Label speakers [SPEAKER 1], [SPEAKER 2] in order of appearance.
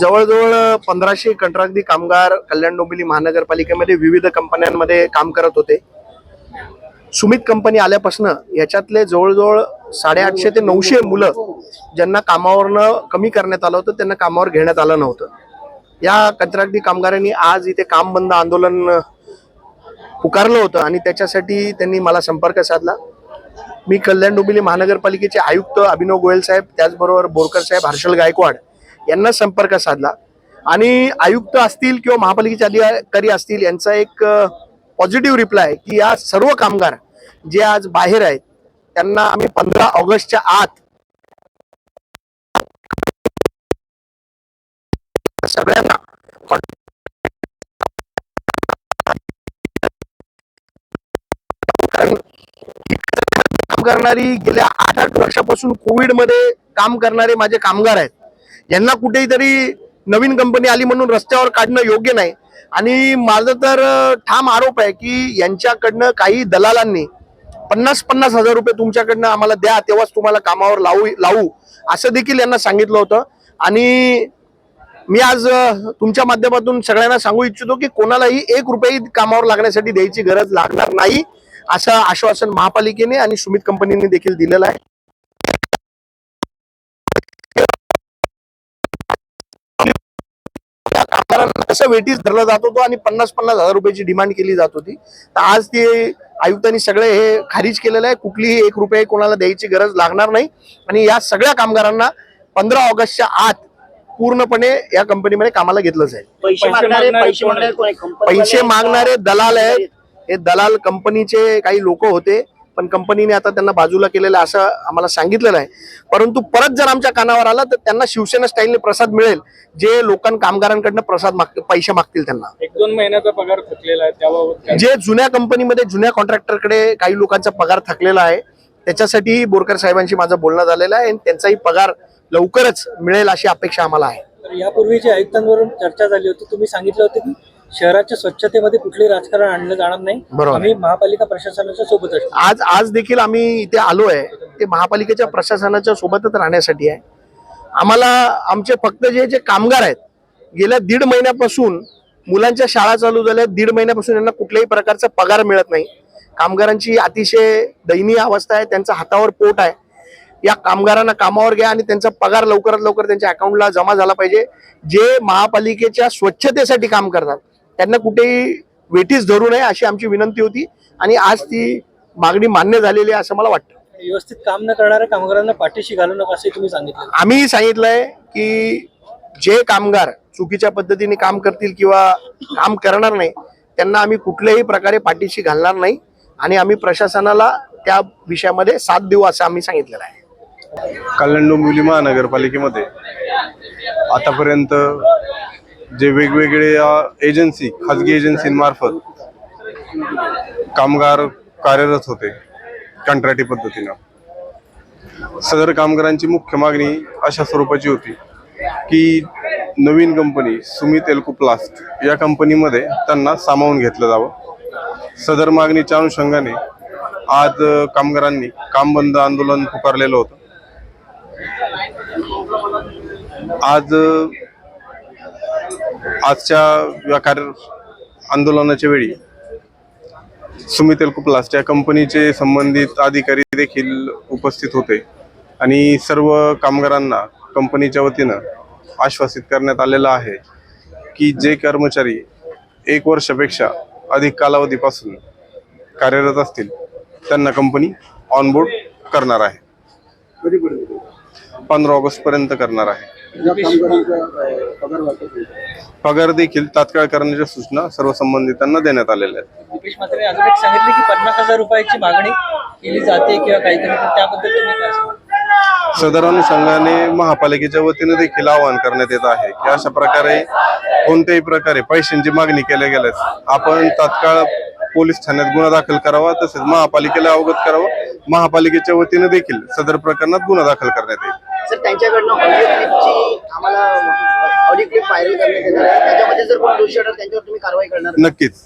[SPEAKER 1] जवळजवळ पंधराशे कंत्राटी कामगार कल्याण डोंबिवली महानगरपालिकेमध्ये विविध कंपन्यांमध्ये काम करत होते. सुमित कंपनी आल्यापासून याच्यातले जवळजवळ साडेआठशे ते नऊशे मुलं ज्यांना कामावरनं कमी करण्यात आलं होतं त्यांना कामावर घेण्यात आलं नव्हतं. या कंत्राटी कामगारांनी आज इथे काम बंद आंदोलन पुकारलं होतं आणि त्याच्यासाठी त्यांनी मला संपर्क साधला. मी कल्याण डोंबिवली महानगरपालिकेचे आयुक्त अभिनव गोयल साहेब त्याचबरोबर बोरकर साहेब हर्षल गायकवाड यांना संपर्क साधला. आणि आयुक्त असतील किंवा महापालिकेचे अधिकारी असतील यांचा एक पॉझिटिव्ह रिप्लाय की या सर्व कामगार जे आज बाहेर आहेत त्यांना आम्ही पंधरा ऑगस्टच्या आत सगळ्यांना काम करणारी गेल्या आठ आठ वर्षापासून कोविडमध्ये काम करणारे माझे कामगार आहेत. यांना कुठेही तरी नवीन कंपनी आली म्हणून रस्त्यावर काढणं योग्य नाही. आणि माझं तर ठाम आरोप आहे की यांच्याकडनं काही दलालांनी पन्नास पन्नास हजार रुपये तुमच्याकडनं आम्हाला द्या तेव्हाच तुम्हाला कामावर लावू लावू असं देखील यांना सांगितलं होतं. आणि मी आज तुमच्या माध्यमातून सगळ्यांना सांगू इच्छितो की कोणालाही एक रुपये कामावर लागण्यासाठी द्यायची गरज लागणार नाही असं आश्वासन महापालिकेने आणि सुमित कंपनीने देखील दिलेलं आहे. कसं वेटीस धरला जात होतो आणि पन्नास पन्नास हजार रुपयाची डिमांड केली जात होती. तर आज ते आयुक्तांनी सगळे हे खारिज केलेलं आहे. कुठलीही एक रुपये कोणाला द्यायची गरज लागणार नाही. आणि या सगळ्या कामगारांना पंधरा ऑगस्टच्या आत पूर्णपणे या कंपनीमध्ये कामाला घेतलं जाईल
[SPEAKER 2] पैसे मागणारे पैसे मागणारे कोण आहे? कंपनीवाले
[SPEAKER 1] पैसे
[SPEAKER 2] आहेत? का?
[SPEAKER 1] मागणारे दलाल आहेत. हे दलाल कंपनीचे काही लोक होते. पण कंपनीने आता त्यांना बाजूला केलेलं असं आम्हाला सांगितलेलं आहे. परंतु परत जर आमच्या कानावर आला तर त्यांना शिवसेना स्टाईलने प्रसाद मिळेल. जे लोकां कामगारांकडनं प्रसाद माग पैसे मागतील त्यांना.
[SPEAKER 3] एक दोन महिन्याचा पगार थकलेला आहे त्याबाबत?
[SPEAKER 1] जे जुन्या कंपनीमध्ये जुन्या कॉन्ट्रॅक्टरकडे काही लोकांचा पगार थकलेला आहे त्याच्यासाठी बोरकर साहेबांशी माझं बोलणं झालेलं आहे आणि त्यांचाही पगार लवकरच मिळेल अशी अपेक्षा आम्हाला आहे.
[SPEAKER 4] तर यापूर्वी जे आयुक्तांवरून चर्चा झाली होती तुम्ही सांगितलं होतं की शहराच्या स्वच्छतेमध्ये कुठलंही राजकारण आणलं जाणार नाही.
[SPEAKER 1] बरोबर.
[SPEAKER 4] आम्ही महापालिका प्रशासनाच्या सोबत असतो.
[SPEAKER 1] आज आज देखील आम्ही इथे आलो आहे ते महापालिकेच्या प्रशासनाच्या सोबतच राहण्यासाठी आहे. आम्हाला आमचे फक्त जे जे कामगार आहेत गेल्या दीड महिन्यापासून मुलांच्या शाळा चालू झाल्या. दीड महिन्यापासून यांना कुठल्याही प्रकारचा पगार मिळत नाही. कामगारांची अतिशय दयनीय अवस्था आहे. त्यांचा हातावर पोट आहे. या कामगारांना कामावर घ्या आणि त्यांचा पगार लवकरात लवकर त्यांच्या अकाउंटला जमा झाला पाहिजे. जे महापालिकेच्या स्वच्छतेसाठी काम करतात त्यांना कुठेही वेठीस धरू नये अशी आमची विनंती होती आणि आज ती मागणी मान्य झालेली आहे असं मला वाटतं.
[SPEAKER 4] व्यवस्थित काम न करणाऱ्या कामगारांना पाठीशी घालू नका असे तुम्ही सांगितलं.
[SPEAKER 1] आम्ही सांगितलंय की जे कामगार चुकीच्या पद्धतीने काम करतील किंवा काम करणार नाही त्यांना आम्ही कुठल्याही प्रकारे पाठीशी घालणार नाही आणि आम्ही प्रशासनाला त्या विषयामध्ये साथ देऊ असं आम्ही सांगितलेलं आहे.
[SPEAKER 5] कल्याण डोंबिवली महानगरपालिकेमध्ये आतापर्यंत जे वेगवेगळ्या एजन्सी खाजगी एजन्सींमार्फत कामगार कार्यरत होते कंत्राटी पद्धतीनं. सदर कामगारांची मुख्य मागणी अशा स्वरूपाची होती की नवीन कंपनी सुमित एल्को प्लास्ट या कंपनीमध्ये त्यांना सामावून घेतलं जावं. सदर मागणीच्या अनुषंगाने आज कामगारांनी काम बंद आंदोलन पुकारलेलं होतं. आज आजच्या या कार्य आंदोलनाच्या वेळी सुमित एल्कोप्लास्ट या कंपनीचे संबंधित अधिकारी देखील उपस्थित होते. आणि सर्व कामगारांना कंपनीच्या वतीनं आश्वासित करण्यात आलेलं आहे की जे कर्मचारी एक वर्षापेक्षा अधिक कालावधीपासून कार्यरत असतील त्यांना कंपनी ऑनबोर्ड करणार आहे. पंधरा ऑगस्टपर्यंत करणार आहे. पगार देखील तात्काळ करण्याच्या सूचना सर्व संबंधितांना देण्यात आलेल्या आहेत.
[SPEAKER 4] म्हात्रे अजून एक सांगितले की पन्नास हजार रुपयाची मागणी केली जाते किंवा काहीतरी तर त्याबद्दल तुम्ही काय सांगाल?
[SPEAKER 5] सदर अनुषंगाने महापालिकेच्या वतीने देखील आवाहन करण्यात येत आहे की अशा प्रकारे कोणत्याही प्रकारे पैशांची मागणी केल्या गेल्यास आपण तात्काळ पोलीस ठाण्यात गुन्हा दाखल करावा तसेच महापालिकेला अवगत करावं. महापालिकेच्या वतीने देखील सदर प्रकरणात गुन्हा दाखल करण्यात येईल.
[SPEAKER 2] सर त्यांच्याकडनं ऑडिओ क्लिपची आम्हाला ऑडिओ क्लिप व्हायरल करण्यात येणार आहे. त्याच्यामध्ये जर कोण दोषी आढळलं त्यांच्यावर तुम्ही कारवाई करणार?
[SPEAKER 5] नक्कीच.